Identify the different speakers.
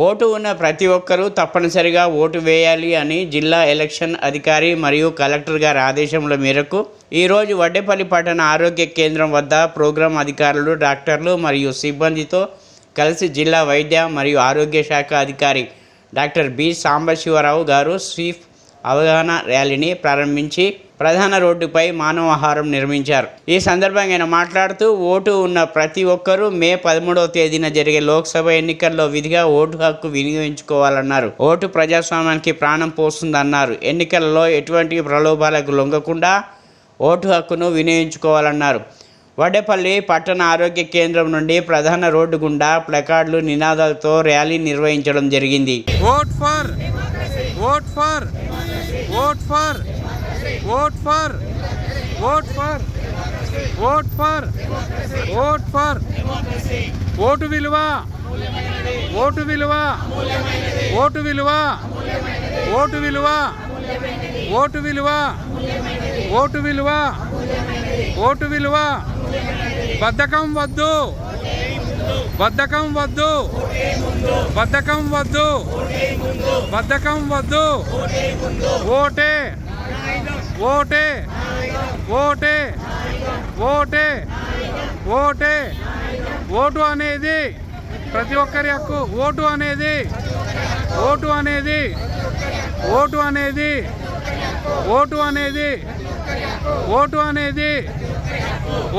Speaker 1: Vote ఉన్న ప్రతి ఒక్కరూ తప్పనిసరిగా ఓటు వేయాలి అని జిల్లా ఎలక్షన్ అధికారి మరియు కలెక్టర్ గారి ఆదేశముల మేరకు ఈరోజు వడ్డేపల్లి పట్టణ ఆరోగ్య కేంద్రం వద్ద ప్రోగ్రాం అధికారులు డాక్టర్లు మరియు సిబ్బందితో కలిసి జిల్లా వైద్య మరియు ఆరోగ్య శాఖ అధికారి డాక్టర్ బి. సాంబశివరావు గారు స్వీఫ్ అవగాహన ర్యాలీని ప్రారంభించి ప్రధాన రోడ్డుపై మానవాహారం నిర్మించారు. ఈ సందర్భంగా ఆయన మాట్లాడుతూ ఓటు ఉన్న ప్రతి ఒక్కరూ మే పదమూడవ తేదీన జరిగే లోక్సభ ఎన్నికల్లో విధిగా ఓటు హక్కు వినియోగించుకోవాలన్నారు. ఓటు ప్రజాస్వామ్యానికి ప్రాణం పోస్తుందన్నారు. ఎన్నికలలో ఎటువంటి ప్రలోభాలకు లొంగకుండా ఓటు హక్కును వినియోగించుకోవాలన్నారు. వడ్డేపల్లి పట్టణ ఆరోగ్య కేంద్రం నుండి ప్రధాన రోడ్డు గుండా ప్లకార్డులు నినాదాలతో ర్యాలీ నిర్వహించడం జరిగింది.
Speaker 2: Vote for! Vote for! Vote for vote for vote for vote for vote for vote విలువ. ఓటు విలువ. ఓటు విలువ. ఓటు విలువ. ఓటు విలువ. ఓటు విలువ. ఓటు విలువ. బద్ధకం వద్దు. బద్ధకం వద్దు. బద్ధకం వద్దు. బద్ధకం వద్దు. ఓటే. ఓటే. ఓటే. ఓటే. ఓటే. ఓటు అనేది ప్రతి ఒక్కరి హక్కు. ఓటు అనేది. ఓటు అనేది. ఓటు అనేది. ఓటు అనేది. ఓటు అనేది. ఓ